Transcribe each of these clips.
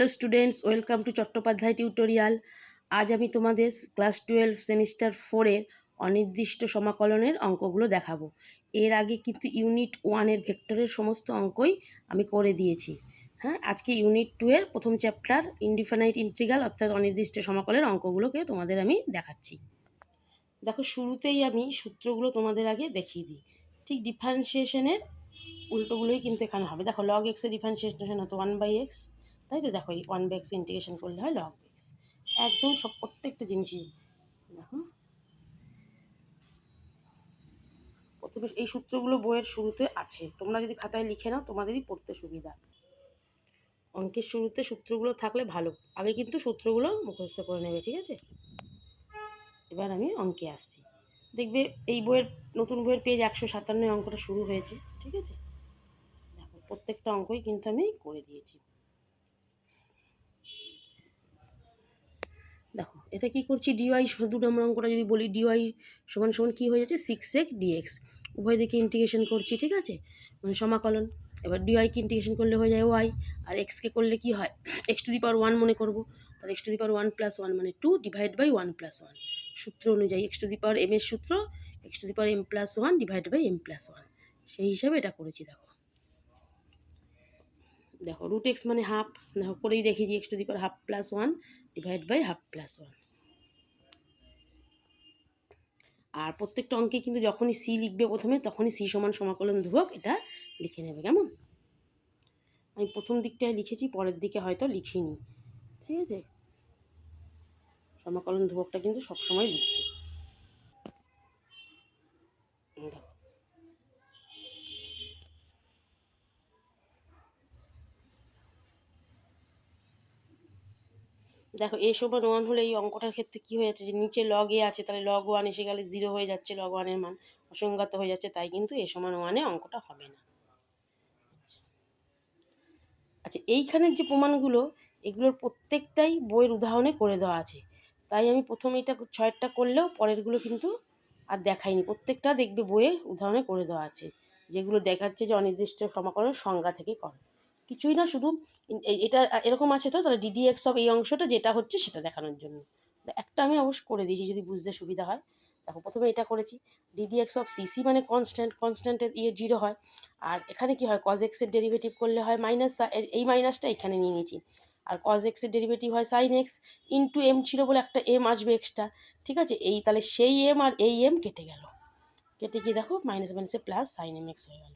Hello students, welcome to Chattopadhyay tutorial. আজ আমি তোমাদের ক্লাস টুয়েলভ সেমিস্টার ফোরের অনির্দিষ্ট সমাকলনের অঙ্কগুলো দেখাবো। এর আগে কিন্তু ইউনিট ওয়ানের ভেক্টরের সমস্ত অঙ্কই আমি করে দিয়েছি। হ্যাঁ আজকে ইউনিট টু এর প্রথম চ্যাপ্টার ইনডিফাইনাইট ইন্ট্রিগাল অর্থাৎ অনির্দিষ্ট সমাকলের অঙ্কগুলোকে তোমাদের আমি দেখাচ্ছি। দেখো, শুরুতেই আমি সূত্রগুলো তোমাদের আগে দেখিয়ে দিই। ঠিক ডিফারেন্সিয়েশনের উল্টোগুলোই কিন্তু এখানে হবে। দেখো লগ এক্সের ডিফারেন্সিয়েশন হতো ওয়ান বাই এক্স তাই তো? দেখো এই ওয়ান বাই এক্স ইন্টিগ্রেশন করলে হয় লগ এক্স একদম সব প্রত্যেকটা জিনিসই। দেখো। প্রথমে এই সূত্রগুলো বইয়ের শুরুতে আছে। তোমরা যদি খাতায় লিখে নাও, তোমাদেরই পড়তে সুবিধা। অঙ্কের শুরুতে সূত্রগুলো থাকলে ভালো। আগে কিন্তু সূত্রগুলো মুখস্থ করে নেবে, ঠিক আছে? এবার আমি অঙ্কে আসছি। দেখবে এই বইয়ের, নতুন বইয়ের পেজ একশো সাতান্ন অঙ্কটা শুরু হয়েছে, ঠিক আছে? দেখো, প্রত্যেকটা অঙ্কই কিন্তু আমি করে দিয়েছি। দেখো, এটা কি করছি? ডিওয়াই দু নম্বর অঙ্কটা যদি বলি ডিওয়াই সমান সমান কী হয়ে যাচ্ছে? সিক্স এক্স ডিএক্স উভয় দিকে ইন্টিগ্রেশন করছি, ঠিক আছে? মানে সমাকলন। এবার ডিওয়াইকে ইন্টিগ্রেশন করলে হয়ে যায় ওয়াই আর এক্সকে করলে কি হয়? X to the power one মনে করব। তাহলে x to the power one plus one মানে two divide by one plus one সূত্র অনুযায়ী x to the power m এর সূত্র x to the power m plus one divide by m plus one সেই হিসাবে এটা করেছি, দেখো। দেখো রুট এক্স মানে হাফ দেখো, করেই দেখেছি x to the power half plus one divide by half plus one আর প্রত্যেকটা অঙ্কে কিন্তু যখনই সি লিখবে প্রথমে, তখনই সি সমান সমাকলন ধ্রুবক এটা লিখে নেবে, কেমন? আমি প্রথম দিকটায় লিখেছি, পরের দিকে হয়তো লিখিনি, ঠিক আছে? সমাকলন ধ্রুবকটা কিন্তু সবসময় লিখবে দেখো দেখো এ সমান ওয়ান হলে এই অঙ্কটার ক্ষেত্রে কী হয়ে যাচ্ছে যে, নিচে লগে আছে, তাহলে লগ ওয়ান এসে গেলে জিরো হয়ে যাচ্ছে লগ ওয়ানের মান অসংজ্ঞাত হয়ে যাচ্ছে, তাই কিন্তু এ সমান ওয়ানে অঙ্কটা হবে না। আচ্ছা এইখানের যে প্রমাণগুলো, এগুলোর প্রত্যেকটাই বইয়ের উদাহরণে করে দেওয়া আছে। তাই আমি প্রথমে এটা ছয়েরটা করলেও পরেরগুলো কিন্তু আর দেখাইনি। প্রত্যেকটা দেখবে বইয়ে উদাহরণে করে দেওয়া আছে, যেগুলো দেখাচ্ছে যে, অনির্দিষ্ট সমাকলনের সংজ্ঞা থেকে করে। কিছুই না, শুধু এটা এরকম আছে তো, তাহলে ডিডিএক্স অফ এই অংশটা যেটা হচ্ছে সেটা দেখানোর জন্য। একটা আমি অবশ্য করে দিয়েছি, যদি বুঝতে সুবিধা হয়। দেখো, প্রথমে এটা করেছি। D dx of c c মানে কনস্ট্যান্ট কনস্ট্যান্টের ইয়ে জিরো হয়। আর এখানে কি হয় কজ এক্সের ডেরিভেটিভ করলে হয় মাইনাস এই মাইনাসটা এখানে নিয়ে নিয়েছি। আর কজ এক্সের ডেরিভেটিভ হয় সাইন এক্স ইন্টু এম ছিল বলে একটা এম আসবে এক্সট্রা ঠিক আছে? এই, তাহলে সেই এম আর এই এম কেটে গেল। কেটে গিয়ে দেখো মাইনাস মাইনাসে প্লাস সাইন এম এক্স হয়ে গেল।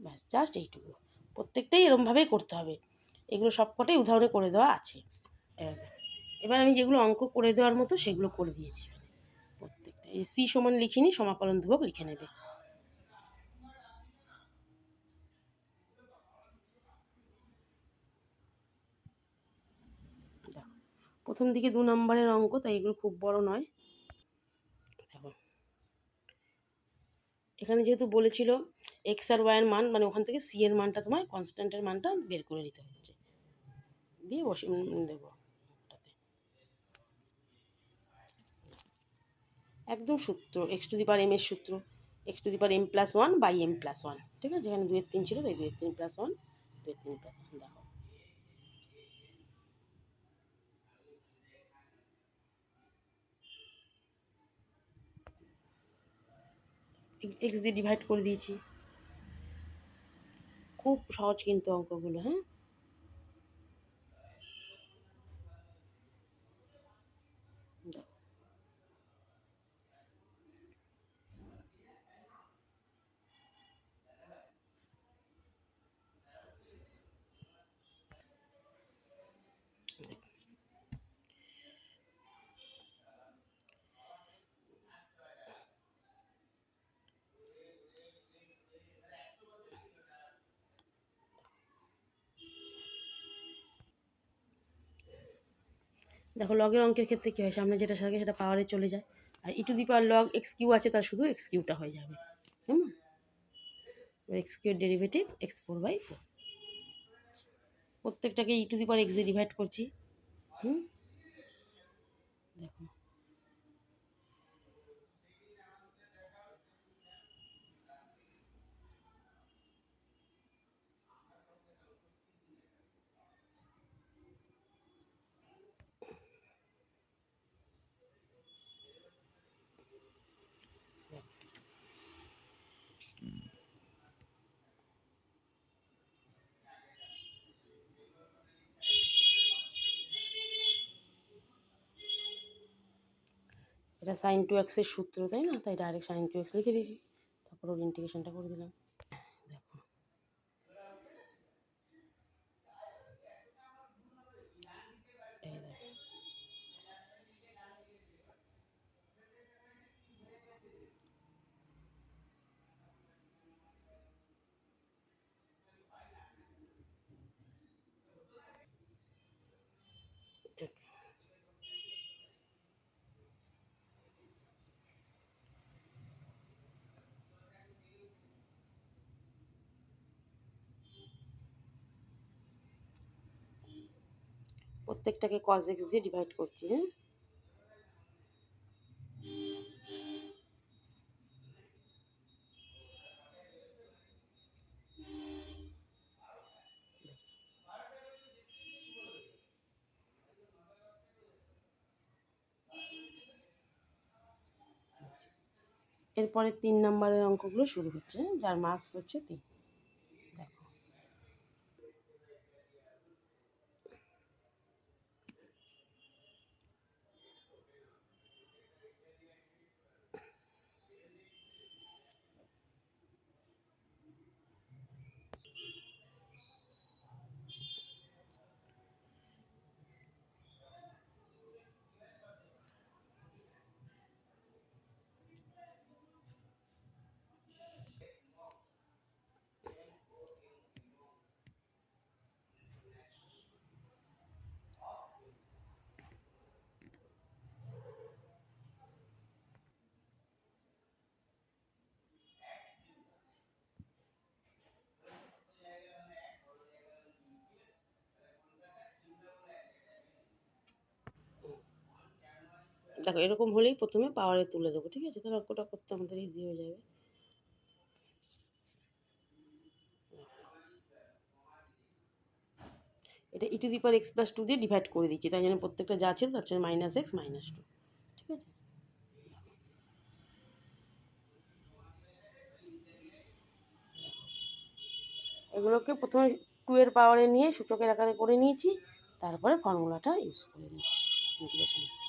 ব্যাস জাস্ট এইটুকু। প্রত্যেকটাই এরমভাবেই করতে হবে। এগুলো সবকটাই উদাহরণে করে দেওয়া আছে। এবার আমি যেগুলো অঙ্ক করে দেওয়ার মতো সেগুলো করে দিয়েছি প্রত্যেকটা, এই সি সমান লিখিনি, সমাকলন ধ্রুবক লিখে নেবে। প্রথম দিকে দু নম্বরের অঙ্ক, তাই এগুলো খুব বড় নয়। এখানে যেহেতু বলেছিল এক্স আর ওয়াইয়ের মান মানে ওখান থেকে সি এর মানটা তোমায় কনস্ট্যান্টের মানটা বের করে দিতে হচ্ছে। দিয়ে বসে দেবো একদম সূত্র x to the power m এর সূত্র। X to the power m plus one by m plus one ঠিক আছে? যেখানে দুয়ের তিন ছিল, তাই দুয়ের তিন প্লাস ওয়ান দুয়ের তিন প্লাস ওয়ান দেখো। এক্স দিয়ে ডিভাইড করে দিয়েছি। খুব সহজ কিন্তু অঙ্কগুলো হ্যাঁ? দেখো লগের অঙ্কের ক্ষেত্রে কী হয়? সামনে যেটা থাকে সেটা পাওয়ারে চলে যায়। আর e to the power log x cube আছে, তার শুধু এক্স কিউটা হয়ে যাবে। হুম? X কিউর derivative x four by four প্রত্যেকটাকে e to the power x divide করছি। হুম? দেখো। এটা সাইন টু এক্সের সূত্র, তাই না? তাই ডাইরেক্ট সাইন টু এক্স লিখে দিয়েছি। তারপর ওর ইন্টিগ্রেশনটা করে দিলাম। প্রত্যেকটাকে কজ এক্স দিয়ে ডিভাইড করছি হ্যাঁ এরপরে তিন নম্বরের অঙ্কগুলো শুরু হচ্ছে হ্যাঁ? যার মার্কস হচ্ছে তিন দেখো, এরকম হলেই প্রথমে পাওয়ারে তুলে দেবো, ঠিক আছে? তাহলে অঙ্কটা করতে আমাদের ইজি হয়ে যাবে। এটা e to the power x plus two দিয়ে ডিভাইড করে দিচ্ছি তাই জন্য প্রত্যেকটা যা ছিল তার জন্য মাইনাস এক্স মাইনাস টু ঠিক আছে? এগুলোকে প্রথমে টু এর পাওয়ারে নিয়ে সূচকের আকারে করে নিয়েছি, তারপরে ফর্মুলাটা ইউজ করে নিয়েছি। ইন্টিগ্রেশনে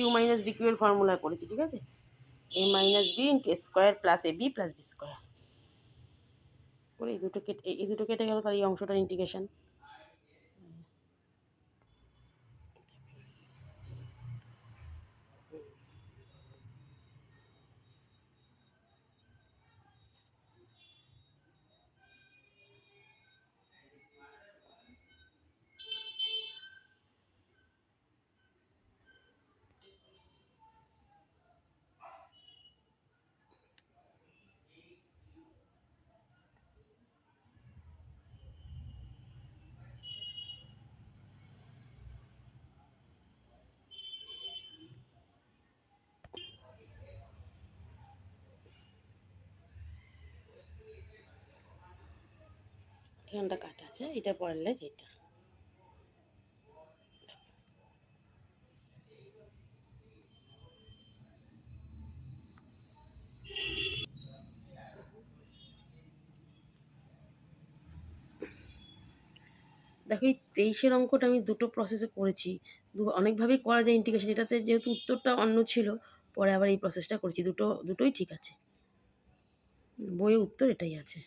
কিউ মাইনাস বি কিউ এর ফর্মুলা করেছি, ঠিক আছে? A minus b into square plus a b plus b square করে এই দুটো কেটে, এই দুটো কেটে গেল তার এই অংশটার ইন্টিগ্রেশন এখানটা কাটা আছে, এটা পড়লে এটা। দেখো, এই তেইশের অঙ্কটা আমি দুটো প্রসেসে করেছি। দু, অনেকভাবেই করা যায় ইন্টিগ্রেশন এটাতে যেহেতু উত্তরটা অন্য ছিল, পরে আবার এই প্রসেসটা করেছি। দুটো, দুটোই ঠিক আছে। বইয়ে উত্তর এটাই আছে।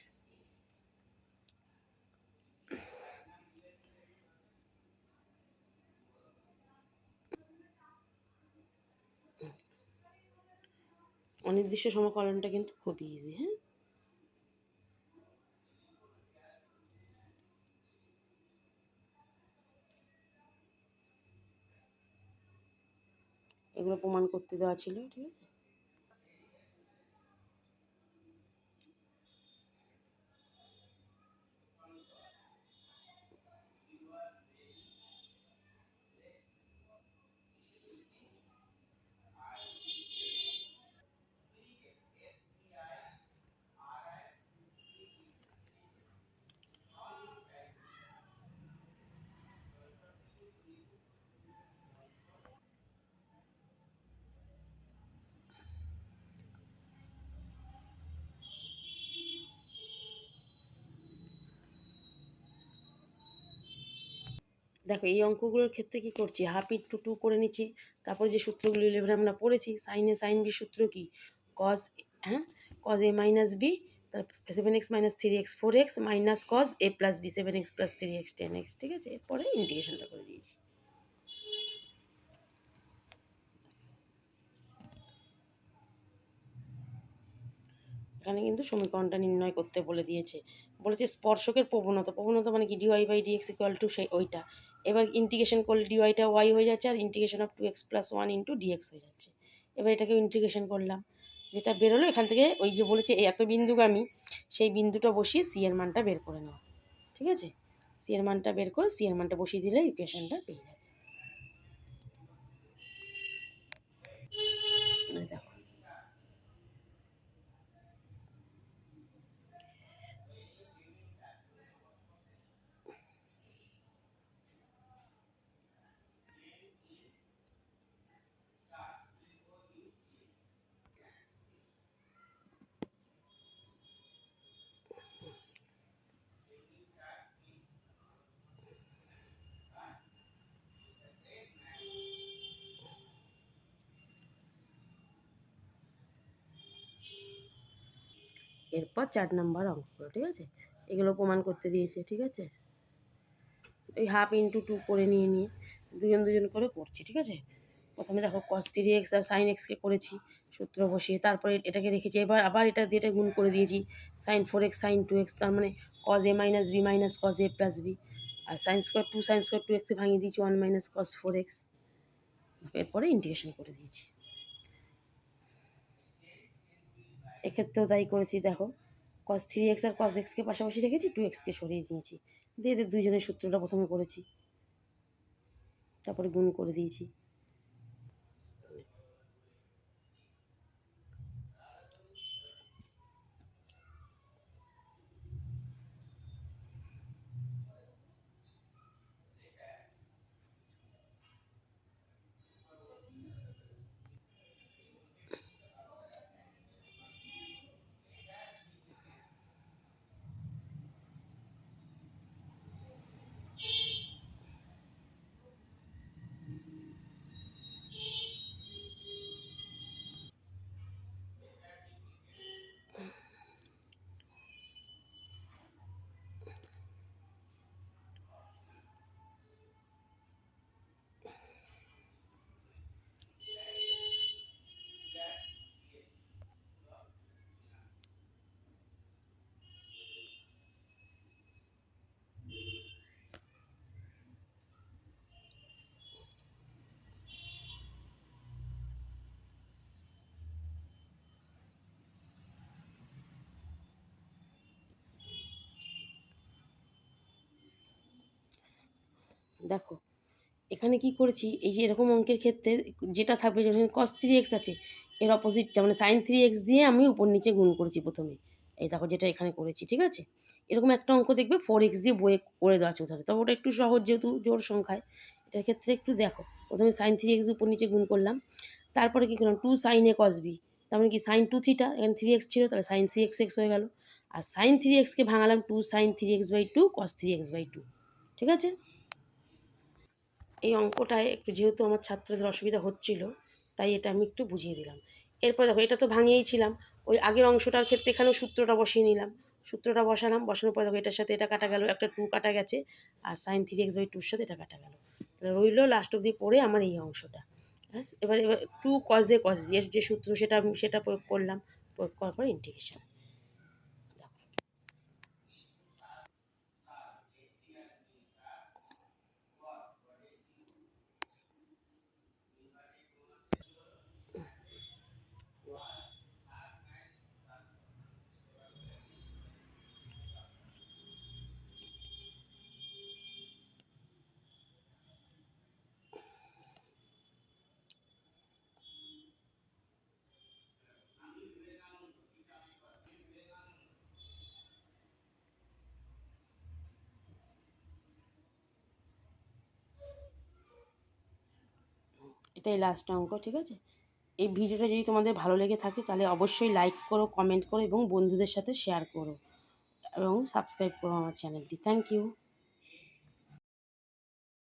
অনির্দিষ্ট সমকলনটা কিন্তু খুবই ইজি হ্যাঁ? এগুলো প্রমাণ করতে দেওয়া ছিল ঠিক আছে? দেখো, এই অঙ্কগুলোর ক্ষেত্রে কি করছি? হাফ ইন্টু টু করে নিচ্ছি। তারপরে যে সূত্রগুলো ইলেভেন আমরা পড়েছি সাইনে সাইন বি সূত্র কি? কজ হ্যাঁ? Cos a minus b seven x minus three x four x minus cos a plus b seven x plus three x ten x ঠিক আছে? এরপরে ইন্টিগ্রেশনটা করে দিয়েছি। এখানে কিন্তু সমীকরণটা নির্ণয় করতে বলে দিয়েছে। বলেছে স্পর্শকের প্রবণতা। প্রবণতা মানে কি? Dy by dx equal to সেই ওইটা। এবার ইন্টিগ্রেশন করলে ডিওয়াইটা ওয়াই হয়ে যাচ্ছে আর integration of two x plus one into dx হয়ে যাচ্ছে। এবার এটাকে ইন্টিগ্রেশন করলাম। যেটা বেরোলো, এখান থেকে ওই যে বলেছে এত বিন্দুগামী, সেই বিন্দুটা বসিয়ে সি এর মানটা বের করে নেওয়া ঠিক আছে? সি এর মানটা বের করে সি এর মানটা বসিয়ে দিলে ইকুয়েশনটা পেয়ে যাবে এই দেখো এরপর চার নাম্বার অঙ্কগুলো ঠিক আছে? এগুলো প্রমাণ করতে দিয়েছে, ঠিক আছে? এই হাফ ইন্টু টু করে নিয়ে নিয়ে দুজন দুজন করে করছি, ঠিক আছে? প্রথমে দেখো কস থ্রি এক্স আর সাইন এক্সকে করেছি, সূত্র বসিয়ে তারপরে এটাকে রেখেছি, এবার আবার এটা দিয়ে এটা গুণ করে দিয়েছি sine four x sine two x তার মানে cos a minus b minus cos a plus b R sine square two sine square two এক্সে ভাঙিয়ে দিয়েছি one minus cos four x এরপরে ইন্টিগ্রেশন করে দিয়েছি। এক্ষেত্রেও তাই করেছি, দেখো। কস থ্রি এক্স আর কস এক্সকে পাশাপাশি রেখেছি টু এক্সকে সরিয়ে দিয়েছি। দিয়ে এদের দুইজনের সূত্রটা প্রথমে করেছি। তারপরে গুণ করে দিয়েছি। দেখো, এখানে কি করেছি? এই যে এরকম অঙ্কের ক্ষেত্রে যেটা থাকবে যখন কস থ্রি এক্স আছে, এর অপোজিটটা মানে সাইন থ্রি এক্স দিয়ে আমি উপর নিচে গুণ করেছি প্রথমে। এই দেখো যেটা এখানে করেছি, ঠিক আছে? এরকম একটা অঙ্ক দেখবে ফোর এক্স দিয়ে বয়ে করে দেওয়া আছে ওখানে তবে ওটা একটু সহজ যেহেতু, জোর সংখ্যায়। এটার ক্ষেত্রে একটু দেখো, প্রথমে সাইন থ্রি এক্স উপর নিচে গুণ করলাম। তারপরে কী করলাম? Two sine a cos b তার মানে কি সাইন টু থিটা এখানে থ্রি এক্স ছিল, তাহলে সাইন থ্রি এক্স এক্স হয়ে গেল। আর সাইন থ্রি এক্সকে ভাঙালাম two sine three x by two cos three x by two ঠিক আছে? এই অঙ্কটায় একটু যেহেতু আমার ছাত্রদের অসুবিধা হচ্ছিল, তাই এটা আমি একটু বুঝিয়ে দিলাম। এরপর দেখো, এটা তো ভাঙিয়েই ছিলাম। ওই আগের অংশটার ক্ষেত্রে এখানেও সূত্রটা বসিয়ে নিলাম। সূত্রটা বসালাম, বসানোর পর দেখো, এটার সাথে এটা কাটা গেল, একটা টু কাটা গেছে, আর সাইন থ্রি এক্স বাই টুর সাথে এটা কাটা গেল। তাহলে রইল লাস্ট অব্দি পড়ে আমার এই অংশটা। হ্যাঁ এবার এবার টু কজে কজ বি এর যে সূত্র সেটা সেটা প্রয়োগ করলাম, প্রয়োগ করার পর ইন্টিগ্রেশন এটাই লাস্ট অঙ্ক, ঠিক আছে? এই ভিডিওটা যদি তোমাদের ভালো লেগে থাকে, তাহলে অবশ্যই লাইক করো কমেন্ট করো এবং বন্ধুদের সাথে শেয়ার করো এবং সাবস্ক্রাইব করো আমার চ্যানেলটি থ্যাংক ইউ